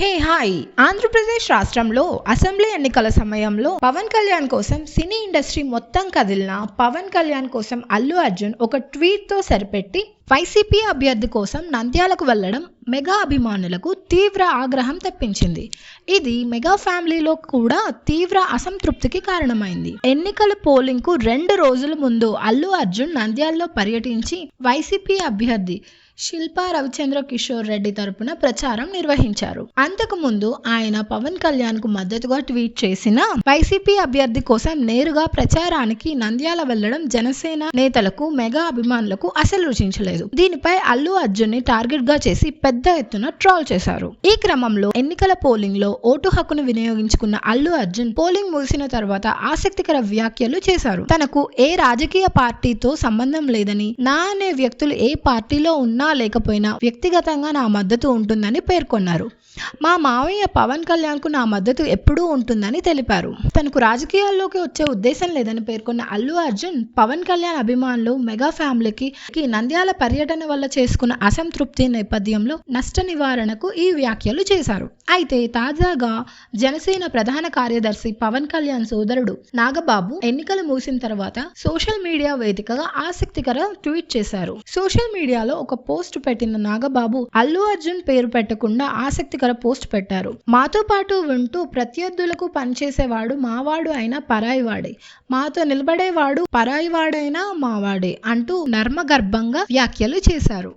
Hey hi. Andhra Pradesh రాష్ట్రంలో assembly ఎన్నికల సమయంలో పవన్ కళ్యాణ్ కోసం సినీ ఇండస్ట్రీ మొత్తం కదిలిన పవన్ కళ్యాణ్ కోసం అల్లు అర్జున్ ఒక ట్వీట్తో సరిపెట్టి వైసీపీ అభ్యర్థి కోసం నంద్యాలకు వెళ్ళడం మెగా అభిమానులకు తీవ్ర ఆగ్రహం తెప్పించింది. ఇది మెగా ఫ్యామిలీలో కూడా తీవ్ర అసంతృప్తికి కారణమైంది. ఎన్నికల పోలింగ్కు రెండు రోజుల ముందు అల్లు అర్జున్ నంద్యాలలో పర్యటించి వైసీపీ అభ్యర్థి శిల్పా రవిచంద్ర కిషోర్ రెడ్డి తరపున ప్రచారం నిర్వహించారు. అంతకు ముందు ఆయన పవన్ కళ్యాణ్కు మద్దతుగా ట్వీట్ చేసిన వైసీపీ అభ్యర్థి కోసం నేరుగా ప్రచారానికి నంద్యాల వెళ్ళడం జనసేన నేతలకు మెగా అభిమానులకు అసలు రుచించలేదు. దీనిపై అల్లు అర్జున్ని టార్గెట్గా చేసి పెద్ద ఎత్తున ట్రాల్ చేశారు. ఈ క్రమంలో ఎన్నికల పోలింగ్లో ఓటు హక్కును వినియోగించుకున్న అల్లు అర్జున్ పోలింగ్ ముగిసిన తర్వాత ఆసక్తికర వ్యాఖ్యలు చేశారు. తనకు ఏ రాజకీయ పార్టీతో సంబంధం లేదని నా అనే వ్యక్తులు ఏ పార్టీలో ఉన్నా లేకపోయినా వ్యక్తిగతంగా నా మద్దతు ఉంటుందని పేర్కొన్నారు. మా మావయ్య పవన్ కళ్యాణ్కు నా మద్దతు ఎప్పుడూ ఉంటుందని తెలిపారు. తనకు రాజకీయాల్లోకి వచ్చే ఉద్దేశం లేదని పేర్కొన్న అల్లు అర్జున్ పవన్ కళ్యాణ్ అభిమానులు మెగా ఫ్యామిలీకి నంద్యాల పర్యటన వల్ల చేసుకున్న అసంతృప్తి నేపథ్యంలో నష్ట నివారణకు ఈ వ్యాఖ్యలు చేశారు. అయితే తాజాగా జనసేన ప్రధాన కార్యదర్శి పవన్ కళ్యాణ్ సోదరుడు నాగబాబు ఎన్నికలు ముగిసిన తర్వాత సోషల్ మీడియా వేదికగా ఆసక్తికర ట్వీట్ చేశారు. సోషల్ మీడియాలో ఒక పోస్ట్ పోస్ట్ పెట్టిన నాగబాబు అల్లు అర్జున్ పేరు పెట్టకుండా ఆసక్తికర పోస్ట్ పెట్టారు. మాతో పాటు వింటూ ప్రత్యర్థులకు పనిచేసేవాడు మావాడు అయినా పరాయివాడే. మాతో నిలబడేవాడు పరాయివాడైనా మావాడే అంటూ నర్మగర్భంగా వ్యాఖ్యలు చేశారు.